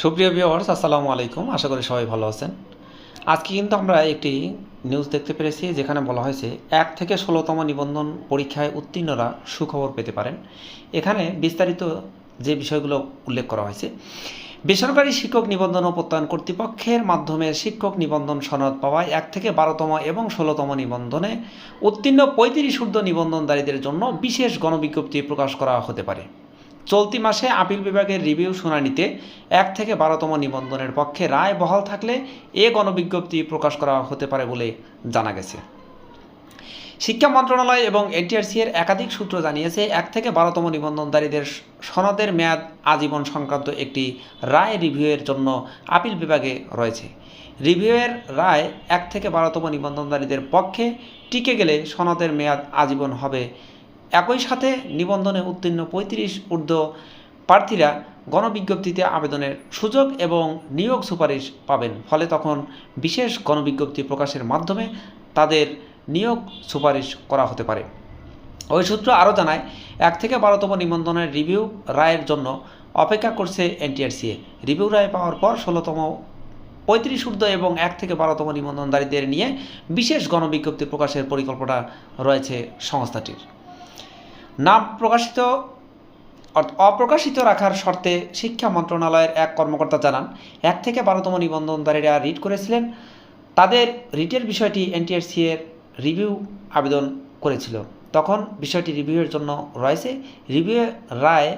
সুপ্রিয় ভিউয়ার্স আসসালামু আলাইকুম। আশা করি সবাই ভালো আছেন। আজকে কিন্তু আমরা একটি নিউজ দেখতে পেরেছি, যেখানে বলা হয়েছে এক থেকে ষোলোতম নিবন্ধন পরীক্ষায় উত্তীর্ণরা সুখবর পেতে পারেন। এখানে বিস্তারিত যে বিষয়গুলো উল্লেখ করা হয়েছে, বেসরকারি শিক্ষক নিবন্ধন ও প্রত্যয়ন কর্তৃপক্ষের মাধ্যমে শিক্ষক নিবন্ধন সনদ পাওয়ায় এক থেকে বারোতম এবং ষোলোতম নিবন্ধনে উত্তীর্ণ পঁয়ত্রিশ ঊর্ধ্ব নিবন্ধনদারীদের জন্য বিশেষ গণবিজ্ঞপ্তি প্রকাশ করা হতে পারে। চলতি মাসে আপিল বিভাগের রিভিউ শুনানিতে এক থেকে বারোতম নিবন্ধনের পক্ষে রায় বহাল থাকলে এ গণবিজ্ঞপ্তি প্রকাশ করা হতে পারে বলে জানা গেছে। শিক্ষা মন্ত্রণালয় এবং এনটিআরসি এর একাধিক সূত্র জানিয়েছে, এক থেকে বারোতম নিবন্ধনধারীদের সনদের মেয়াদ আজীবন সংক্রান্ত একটি রায় রিভিউয়ের জন্য আপিল বিভাগে রয়েছে। রিভিউয়ের রায় এক থেকে বারোতম নিবন্ধনধারীদের পক্ষে টিকে গেলে সনদের মেয়াদ আজীবন হবে একই সাথে নিবন্ধনে উত্তীর্ণ পঁয়ত্রিশ ঊর্ধ্ব প্রার্থীরা গণবিজ্ঞপ্তিতে আবেদনের সুযোগ এবং নিয়োগ সুপারিশ পাবেন। ফলে তখন বিশেষ গণবিজ্ঞপ্তি প্রকাশের মাধ্যমে তাদের নিয়োগ সুপারিশ করা হতে পারে। ওই সূত্র আরও জানায়, এক থেকে বারোতম নিবন্ধনের রিভিউ রায়ের জন্য অপেক্ষা করছে এনটিআরসিএ। রিভিউ রায় পাওয়ার পর ষোলোতম, পঁয়ত্রিশ ঊর্ধ্ব এবং এক থেকে বারোতম নিবন্ধনধারীদের নিয়ে বিশেষ গণবিজ্ঞপ্তি প্রকাশের পরিকল্পনা রয়েছে সংস্থাটির। নাম প্রকাশিত অপ্রকাশিত রাখার শর্তে শিক্ষা মন্ত্রণালয়ের এক কর্মকর্তা জানান, এক থেকে বারোতম নিবন্ধনধারীরা রিট করেছিলেন। তাদের রিটের বিষয়টি এনটিআরসি এর রিভিউ আবেদন করেছিল। তখন বিষয়টি রিভিউয়ের জন্য রয়েছে। রিভিউ রায়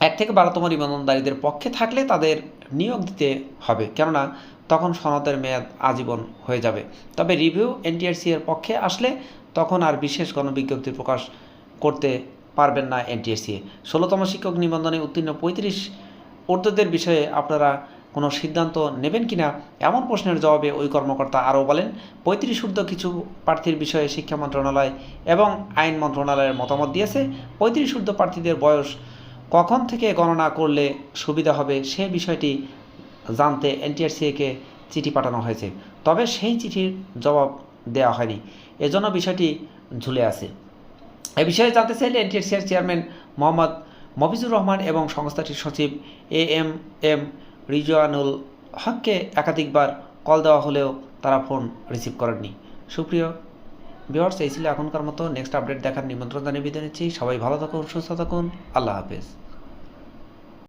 এক থেকে বারোতম নিবন্ধনধারীদের পক্ষে থাকলে তাদের নিয়োগ দিতে হবে। কেননা, তখন সনদের মেয়াদ আজীবন হয়ে যাবে। তবে রিভিউ এনটিআরসি এর পক্ষে আসলে তখন আর বিশেষ গণবিজ্ঞপ্তি প্রকাশ করতে পারবেন না এনটিএসসি। ষোলোতম শিক্ষক নিবন্ধনে উত্তীর্ণ পঁয়ত্রিশ ঊর্ধ্বদের বিষয়ে আপনারা কোনো সিদ্ধান্ত নেবেন কিনা? এমন প্রশ্নের জবাবে ওই কর্মকর্তা আরও বলেন, পঁয়ত্রিশ ঊর্ধ্ব কিছু প্রার্থীর বিষয়ে শিক্ষা মন্ত্রণালয় এবং আইন মন্ত্রণালয়ের মতামত দিয়েছে। পঁয়ত্রিশ ঊর্ধ্ব প্রার্থীদের বয়স কখন থেকে গণনা করলে সুবিধা হবে সে বিষয়টি জানতে এনটিআরসিএকে চিঠি পাঠানো হয়েছে। তবে সেই চিঠির জবাব দেওয়া হয়নি। এজন্য বিষয়টি ঝুলে আছে। এ বিষয়ে জানতে চাইলে এনটিএসিআর চেয়ারম্যান মোহাম্মদ মফিজুর রহমান এবং সংস্থাটির সচিব এ এম এম রিজওয়ানুল হককে একাধিকবার কল দেওয়া হলেও তারা ফোন রিসিভ করেননি। সুপ্রিয় ভিওয়ার্স এই ছিল এখনকার মতো। নেক্সট আপডেট দেখার নিমন্ত্রণ জানিয়ে বিদায় নিচ্ছি। সবাই ভালো থাকুন, সুস্থ থাকুন। আল্লাহ হাফেজ।